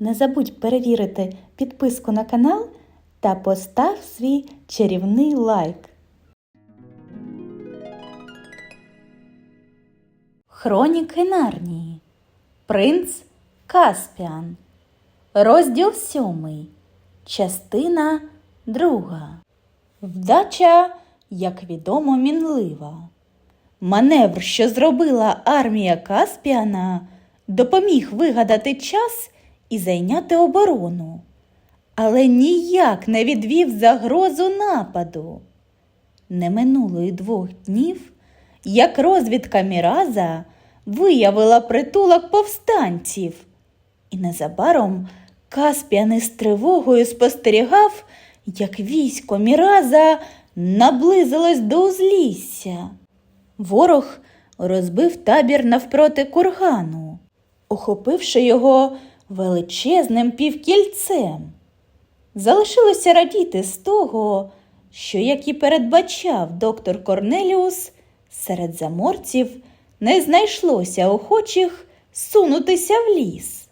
Не забудь перевірити підписку на канал та постав свій чарівний лайк. Хроніки Нарнії. Принц Каспіан. Розділ сьомий. Частина друга. Вдача, як відомо, мінлива. Маневр, що зробила армія Каспіана, допоміг вигадати час і зайняти оборону, але ніяк не відвів загрозу нападу. Не минуло й двох днів, як розвідка Міраза виявила притулок повстанців, і незабаром Каспіан із тривогою спостерігав, як військо Міраза наблизилось до узлісся. Ворог розбив табір навпроти кургану, охопивши його величезним півкільцем. Залишилося радіти з того, що, як і передбачав доктор Корнеліус, серед заморців не знайшлося охочих сунутися в ліс.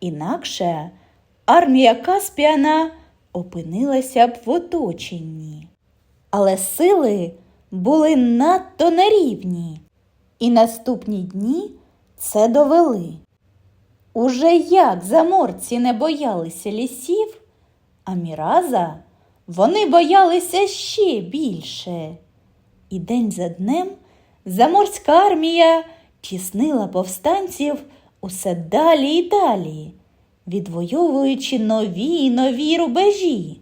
Інакше армія Каспіана опинилася б в оточенні. Але сили були надто нерівні, і наступні дні це довели. Уже як заморці не боялися лісів, а міраза вони боялися ще більше. І день за днем заморська армія тіснила повстанців усе далі і далі, відвоюючи нові й нові рубежі.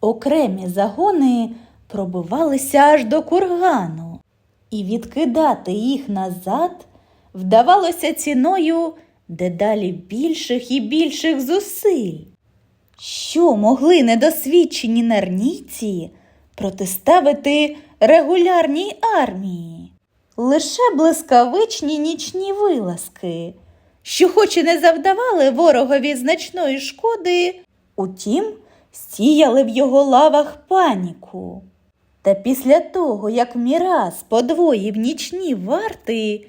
Окремі загони пробивалися аж до кургану, і відкидати їх назад вдавалося ціною дедалі більших і більших зусиль. Що могли недосвідчені нарнійці протиставити регулярній армії? Лише блискавичні нічні вилазки, що хоч і не завдавали ворогові значної шкоди, утім, сіяли в його лавах паніку. Та після того, як Міраз подвоїв нічні варти,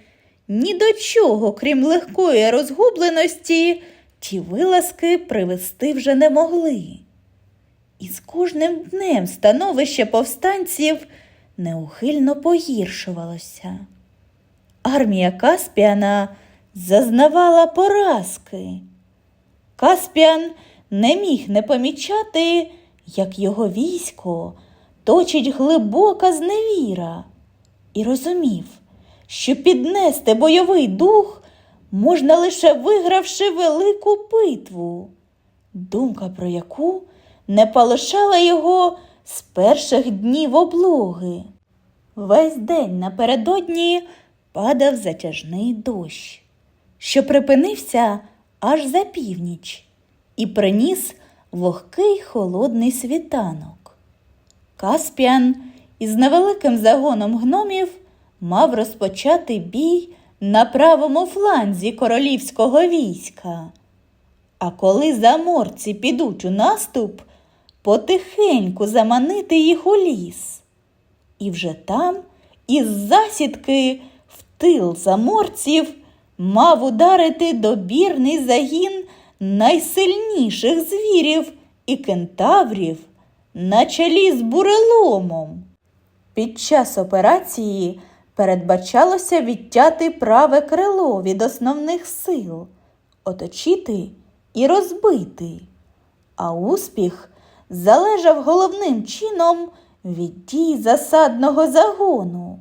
ні до чого, крім легкої розгубленості, ті вилазки привести вже не могли. І з кожним днем становище повстанців неухильно погіршувалося. Армія Каспіана зазнавала поразки. Каспіан не міг не помічати, як його військо точить глибока зневіра, і розумів, що піднести бойовий дух можна лише вигравши велику битву, думка про яку не полишала його з перших днів облоги. Весь день напередодні падав затяжний дощ, що припинився аж за північ і приніс вогкий холодний світанок. Каспіан із невеликим загоном гномів мав розпочати бій на правому фланзі королівського війська. А коли заморці підуть у наступ, потихеньку заманити їх у ліс. І вже там, із засідки, в тил заморців, мав ударити добірний загін найсильніших звірів і кентаврів на чолі з буреломом. Під час операції передбачалося відтяти праве крило від основних сил, оточити і розбити, а успіх залежав головним чином від дій засадного загону.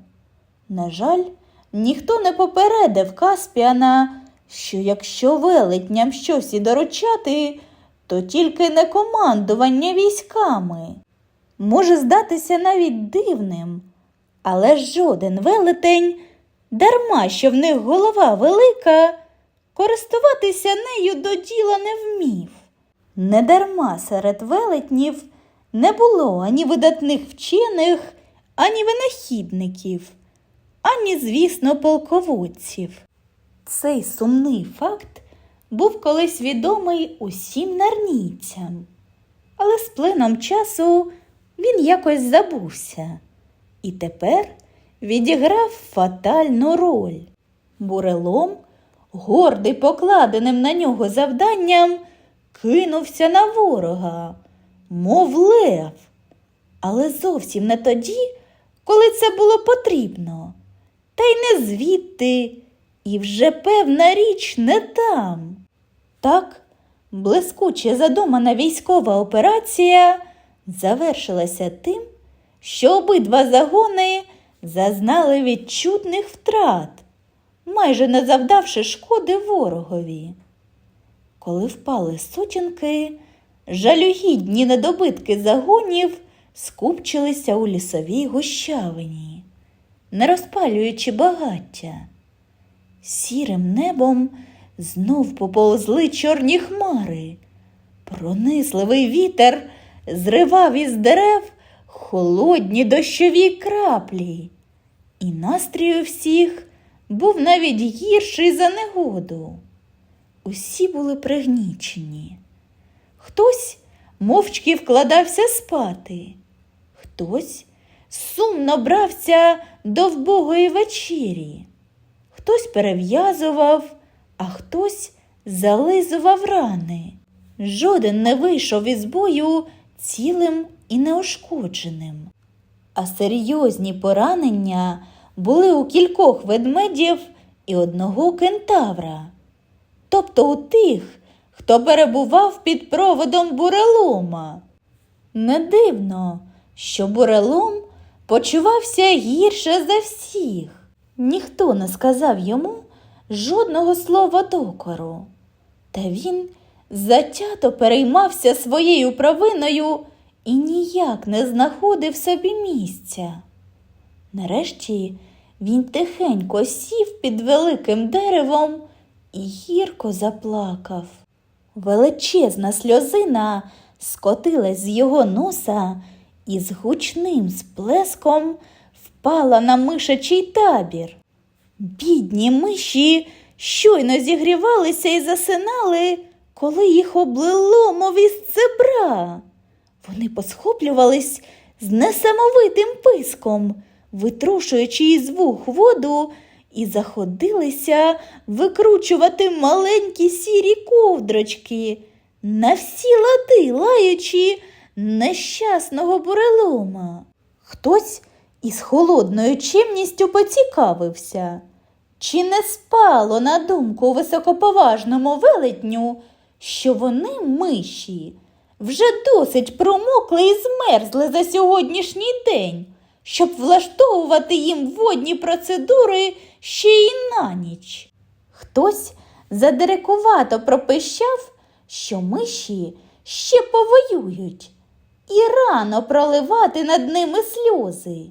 На жаль, ніхто не попередив Каспіана, що якщо велетням щось і доручати, то тільки не командування військами. Може здатися навіть дивним, але жоден велетень, дарма що в них голова велика, користуватися нею до діла не вмів. Недарма серед велетнів не було ані видатних вчених, ані винахідників, ані, звісно, полководців. Цей сумний факт був колись відомий усім нарнійцям, але з плином часу він якось забувся і тепер відіграв фатальну роль. Бурелом, гордий покладеним на нього завданням, кинувся на ворога, мов лев, але зовсім не тоді, коли це було потрібно, та й не звідти, і вже певна річ не там. Так, блискуче задумана військова операція завершилася тим, що обидва загони зазнали відчутних втрат, майже не завдавши шкоди ворогові. Коли впали сутінки, жалюгідні недобитки загонів скупчилися у лісовій гущавині, не розпалюючи багаття. Сірим небом знов поповзли чорні хмари. Пронизливий вітер зривав із дерев холодні дощові краплі, і настрій у всіх був навіть гірший за негоду. Усі були пригнічені. Хтось мовчки вкладався спати, хтось сумно брався до вбогої вечері, хтось перев'язував, а хтось зализував рани. Жоден не вийшов із бою цілим і неушкодженим. А серйозні поранення були у кількох ведмедів і одного кентавра, тобто у тих, хто перебував під проводом бурелома. Не дивно, що бурелом почувався гірше за всіх. Ніхто не сказав йому жодного слова докору. Та він затято переймався своєю провиною і ніяк не знаходив собі місця. Нарешті він тихенько сів під великим деревом і гірко заплакав. Величезна сльозина скотилась з його носа і з гучним сплеском впала на мишачий табір. Бідні миші щойно зігрівалися і засинали, коли їх облило, мов із цебра. Вони посхоплювались з несамовитим писком, витрушуючи із вух воду, і заходилися викручувати маленькі сірі ковдрочки, на всі лади лаючи нещасного бурелома. Хтось із холодною чимністю поцікавився, чи не спало на думку високоповажному велетню, що вони миші вже досить промокли і змерзли за сьогоднішній день, щоб влаштовувати їм водні процедури ще й на ніч. Хтось задирикувато пропищав, що миші ще повоюють, і рано проливати над ними сльози.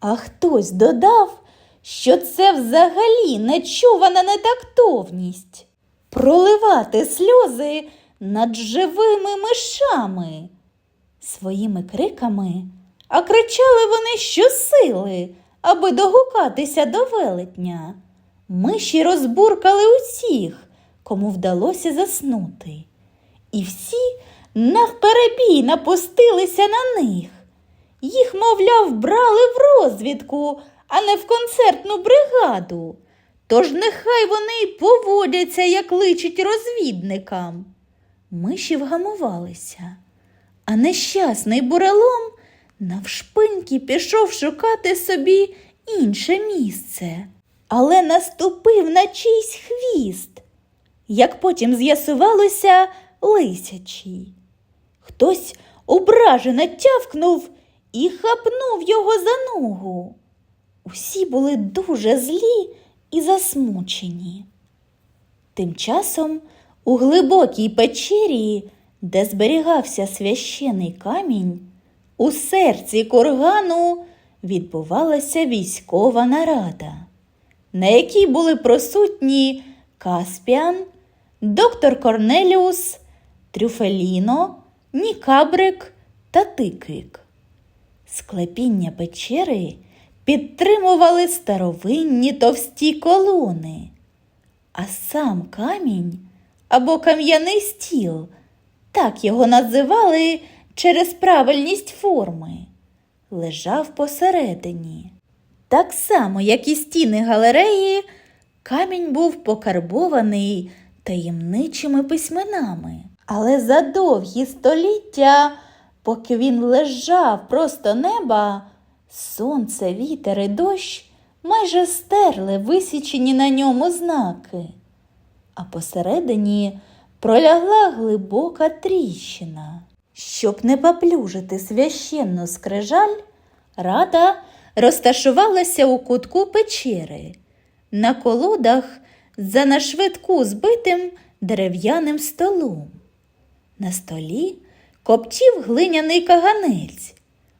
А хтось додав, що це взагалі нечувана нетактовність проливати сльози над живими мишами. Своїми криками, а кричали вони щосили, аби догукатися до велетня. Миші розбуркали усіх, кому вдалося заснути. І всі навперебій напустилися на них. Їх, мовляв, брали в розвідку, а не в концертну бригаду. Тож нехай вони й поводяться, як личить розвідникам. Миші вгамувалися, а нещасний бурелом навшпиньки пішов шукати собі інше місце, але наступив на чийсь хвіст, як потім з'ясувалося, лисячий. Хтось ображено тявкнув і хапнув його за ногу. Усі були дуже злі і засмучені. Тим часом у глибокій печері, де зберігався священий камінь, у серці кургану відбувалася військова нарада, на якій були присутні Каспіан, доктор Корнеліус, Трюфеліно, Нікабрик та Тиквік. Склепіння печери підтримували старовинні товсті колони, а сам камінь або кам'яний стіл, так його називали через правильність форми, лежав посередині. Так само, як і стіни галереї, камінь був покарбований таємничими письменами, Але за довгі століття, поки він лежав просто неба, сонце, вітер і дощ майже стерли висічені на ньому знаки, а посередині пролягла глибока тріщина. Щоб не поплюжити священну скрижаль, рада розташувалася у кутку печери, на колодах за нашвидку збитим дерев'яним столом. На столі коптів глиняний каганець,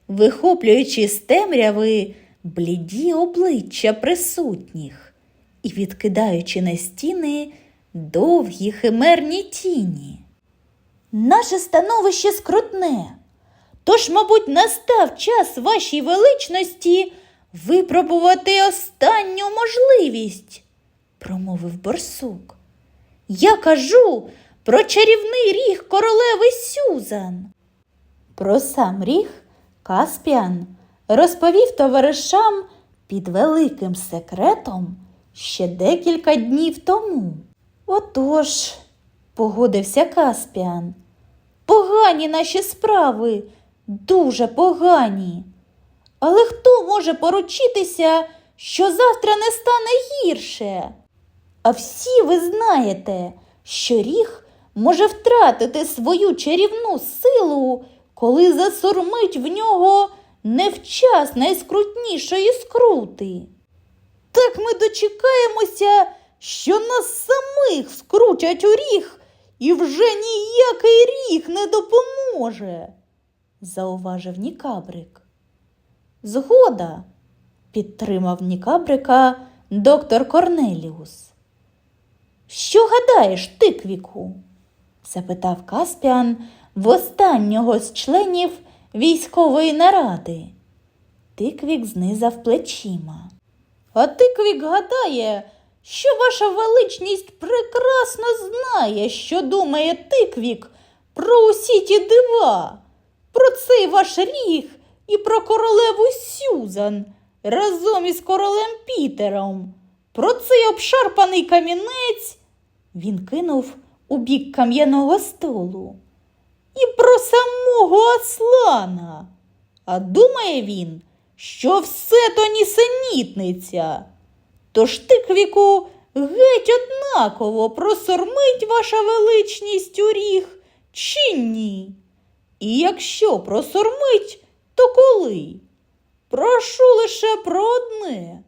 вихоплюючи з темряви бліді обличчя присутніх і відкидаючи на стіни довгі химерні тіні. Наше становище скрутне. Тож, мабуть, настав час вашій величності випробувати останню можливість, промовив борсук. Я кажу про чарівний ріг королеви Сюзан. Про сам ріг Каспіан розповів товаришам під великим секретом ще декілька днів тому. Отож, погодився Каспіан. Погані наші справи, дуже погані. Але хто може поручитися, що завтра не стане гірше? А всі ви знаєте, що ріг може втратити свою чарівну силу, коли засурмить в нього невчас найскрутнішої скрути. Так ми дочекаємося, що нас самих скрутять у ріг, і вже ніякий ріг не допоможе, зауважив Нікабрик. Згода, підтримав Нікабрика доктор Корнеліус. Що гадаєш, тиквіку? запитав Каспіан в останнього з членів військової наради. Тиквік знизав плечима. А тиквік гадає, що ваша величність прекрасно знає, що думає тиквік про усі ті дива, про цей ваш ріг і про королеву Сюзан разом із королем Пітером, про цей обшарпаний камінець. Він кинув у бік кам'яного столу. І про самого Аслана. А думає він, що все то нісенітниця. Тож тиквіку геть однаково просормить ваша величність у ріг чи ні? І якщо просормить, то коли? Прошу лише про одне.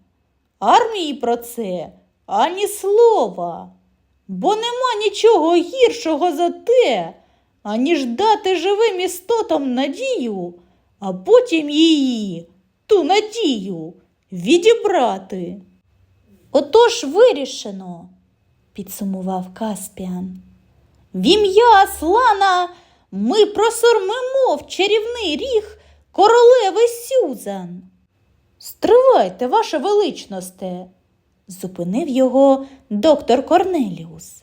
Армії про це ані слова, бо нема нічого гіршого за те, аніж дати живим істотам надію, а потім її, ту надію, відібрати. Отож вирішено, підсумував Каспіан. В ім'я Аслана ми просормимо в чарівний ріг королеви Сюзан. Стривайте, ваше величносте, зупинив його доктор Корнеліус.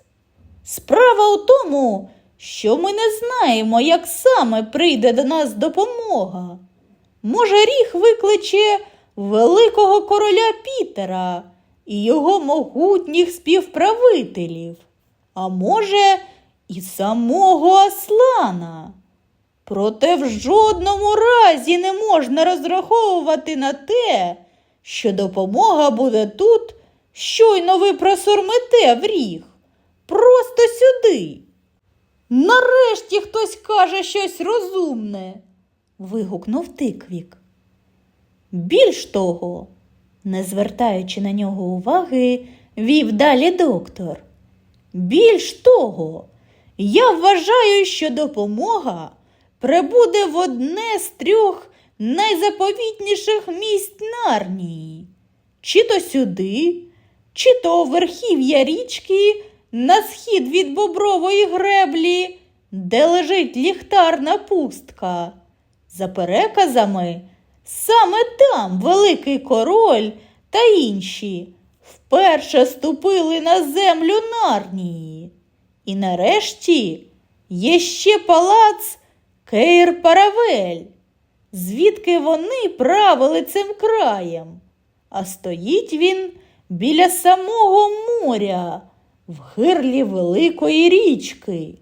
Справа у тому, що ми не знаємо, як саме прийде до нас допомога. Може, ріг викличе великого короля Пітера і його могутніх співправителів, а може, і самого Аслана. Проте в жодному разі не можна розраховувати на те, що допомога буде тут, щойно ви просурмите в ріг, просто сюди. Нарешті хтось каже щось розумне, вигукнув тиквік. Більш того, не звертаючи на нього уваги, вів далі доктор. Більш того, я вважаю, що допомога прибуде в одне з трьох найзаповітніших місць Нарнії, чи то сюди, чи то верхів'я річки на схід від бобрової греблі, де лежить ліхтарна пустка. За переказами, саме там великий король та інші вперше ступили на землю Нарнії. І нарешті є ще палац Кейр Паравель, звідки вони правили цим краєм, а стоїть він біля самого моря, в гирлі великої річки.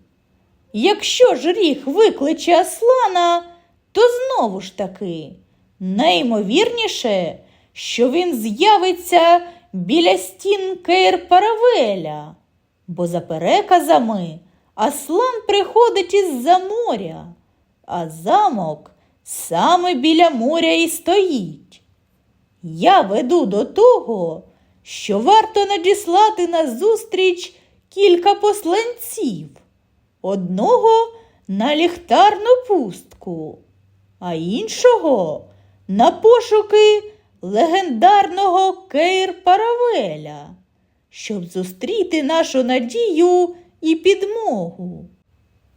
якщо ж ріг викличе Аслана, то знову ж таки найімовірніше, що він з'явиться біля стін Кейр Паравеля, бо за переказами Аслан приходить із-за моря, а замок саме біля моря і стоїть. Я веду до того, що варто надіслати на зустріч кілька посланців, одного на ліхтарну пустку, а іншого на пошуки легендарного Кейр Паравеля, щоб зустріти нашу надію і підмогу.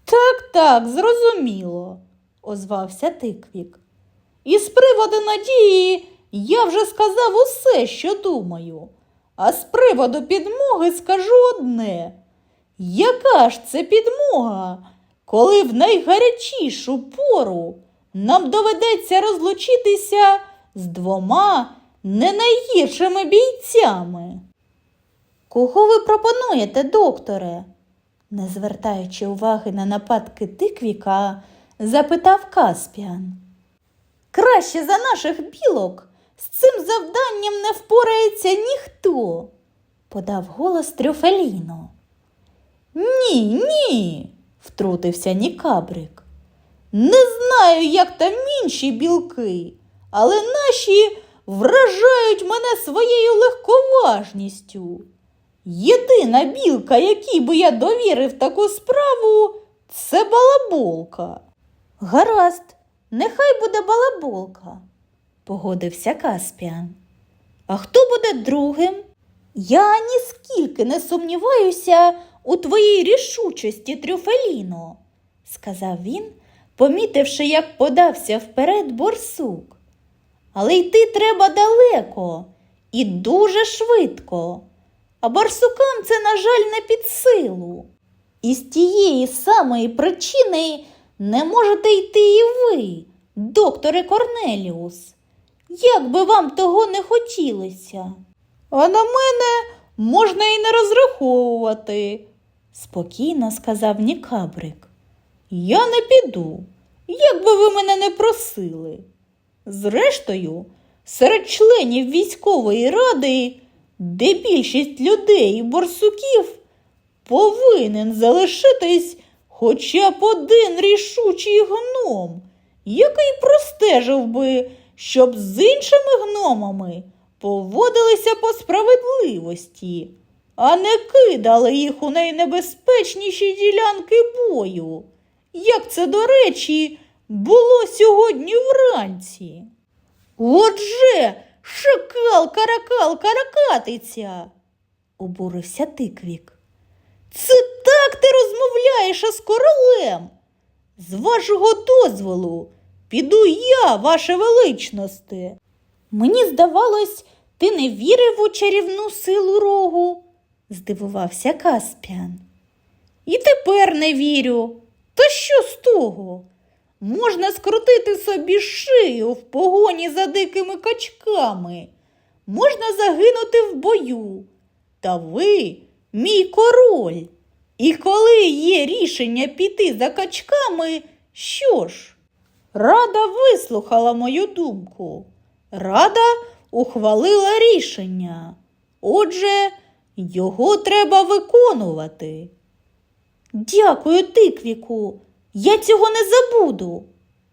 Так, так, зрозуміло, озвався Тиквік. І з приводу надії я вже сказав усе, що думаю. А з приводу підмоги скажу одне. Яка ж це підмога, коли в найгарячішу пору нам доведеться розлучитися з двома не найгіршими бійцями? Кого ви пропонуєте, докторе? не звертаючи уваги на нападки тиквіка, запитав Каспіан. Краще за наших білок з цим завданням не впорається ніхто, подав голос Трюфеліно. Ні, ні, втрутився Нікабрик. Не знаю, як там інші білки, але наші вражають мене своєю легковажністю. Єдина білка, якій би я довірив таку справу, це балаболка. Гаразд, нехай буде балаболка, погодився Каспіан. А хто буде другим? Я ніскільки не сумніваюся у твоїй рішучості, Трюфеліно, сказав він, помітивши, як подався вперед борсук. Але йти треба далеко і дуже швидко, а барсукам це, на жаль, не під силу. І з тієї самої причини не можете йти і ви, докторе Корнеліус. Як би вам того не хотілося? А на мене можна і не розраховувати, спокійно сказав Нікабрик. Я не піду, як би ви мене не просили. Зрештою, серед членів військової ради, де більшість людей і борсуків, повинен залишитись хоча б один рішучий гном, який простежив би, щоб з іншими гномами поводилися по справедливості, а не кидали їх у найнебезпечніші ділянки бою, як це, до речі, було сьогодні вранці. Отже, шакал, каракал, каракатиця, обурився тиквік. Це так ти розмовляєш із королем. З вашого дозволу піду я, ваше величносте. Мені здавалось, ти не вірив у чарівну силу рогу, здивувався Каспіан. І тепер не вірю. Та що з того? Можна скрутити собі шию в погоні за дикими качками, можна загинути в бою. Та ви, мій король, і коли є рішення піти за качками, що ж? Рада вислухала мою думку. Рада ухвалила рішення. Отже, його треба виконувати. Дякую, тиквіку. Я цього не забуду,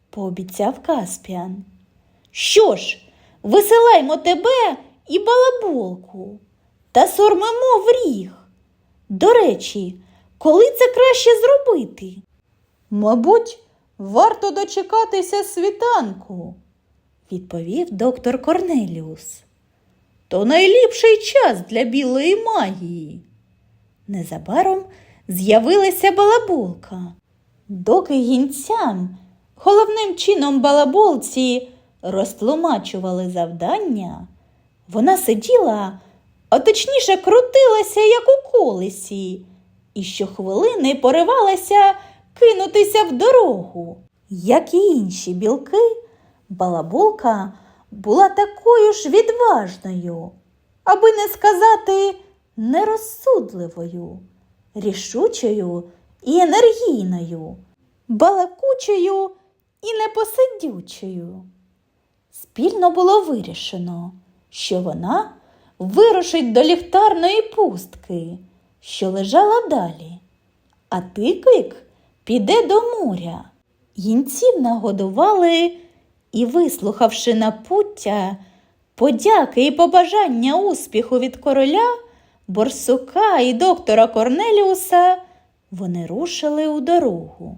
пообіцяв Каспіан. Що ж, висилаймо тебе і балаболку та сормимо в ріг. До речі, коли це краще зробити? Мабуть, варто дочекатися світанку, відповів доктор Корнеліус. То найліпший час для білої магії. Незабаром з'явилася балаболка. Доки гінцям, головним чином балаболці, розтлумачували завдання, вона сиділа, а точніше крутилася, як у колесі, і щохвилини поривалася кинутися в дорогу. Як і інші білки, балаболка була такою ж відважною, аби не сказати нерозсудливою, рішучою і енергійною, балакучою і непосидючою. Спільно було вирішено, що вона вирушить до ліхтарної пустки, що лежала далі, а тиквик піде до моря. Їнців нагодували і, вислухавши напуття, подяки і побажання успіху від короля, борсука і доктора Корнеліуса, вони рушили у дорогу.